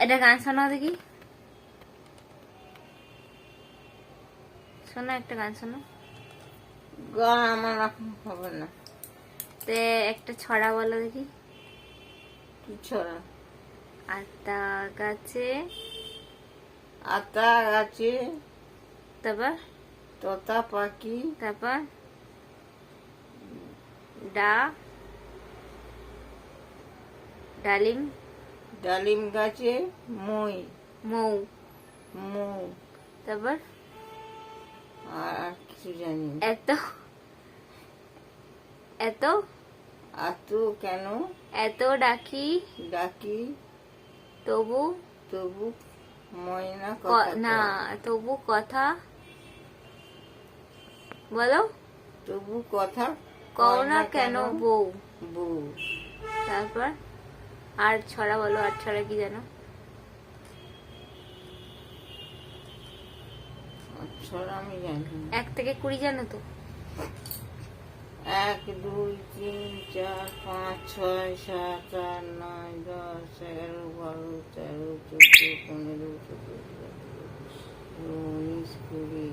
এটা গান শোনাও দেখি। শোনো একটা গান শোনো। গান আমার হবে না। তে একটা ছড়া বলো দেখি। কি ছড়া? আতা গাছে। আতা গাছে। তারপর? তোতা পাখি। তারপর? ডা ডালিম। ডালিম গাছে মই। মৌ। মৌ। তারপর? আর কিছু জানি না। এত। এত? কেন? এত ডাকি? ডাকি? তবু? তবু ময়না না তবু কথা? বলো। তবু কথা কও না কেন? বউ? বউ। তারপর? আর ছড়া বলো আর ছড়া কি জানো? অক্ষর আমি জানি এক থেকে কুড়ি জানো তো? এক দুই তিন চার পাঁচ ছয় সাত আট নয় দশ এগারো বারো তেরো চোদ্দ পনেরো সতেরো উনিশ কুড়ি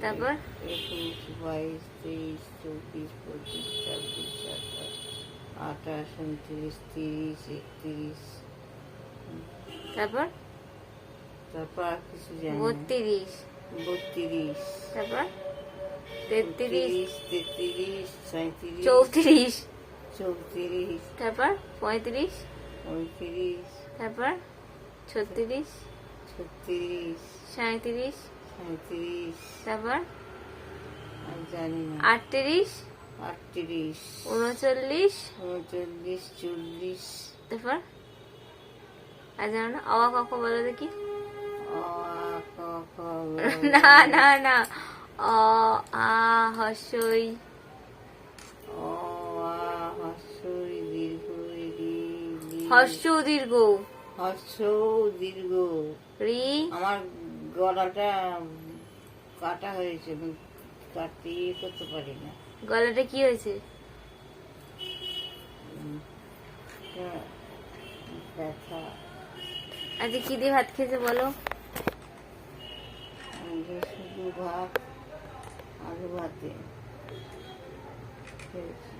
তারপর? একুশ বাইশ তেইশ চব্বিশ পঁচিশ ছাব্বিশ আঠাশ উনত্রিশ তিরিশ একত্রিশ তারপর? তারপর কিছু জানি বত্রিশ। বত্রিশ। তারপর? তেত্রিশ তেত্রিশ। সাঁত্রিশ চৌত্রিশ। চৌত্রিশ। তারপর? পঁয়ত্রিশ। পঁয়ত্রিশ। তারপর? ছত্রিশ। ছত্রিশ। সাঁত্রিশ সাঁত্রিশ তারপর? আর জানি না। আটত্রিশ। আটত্রিশ উনচল্লিশ। উনচল্লিশ চল্লিশ। তারপর? আর জানো না অবা কখ বলো দেখি। না না না। অ আ হস্যই অ, আ, হস্যই, দীর্ঘ, লি। দীর্ঘ। হস্য দীর্ঘ। রি। আমার গলাটা কাটা হয়েছে ইয়ে করতে পারি না গলাটা কি হয়েছে? হ্যাঁ, ব্যথা। আজকে কি দিয়ে ভাত খেয়েছে বলো? শুধু ভাত আলু ভাতে। খেয়েছি।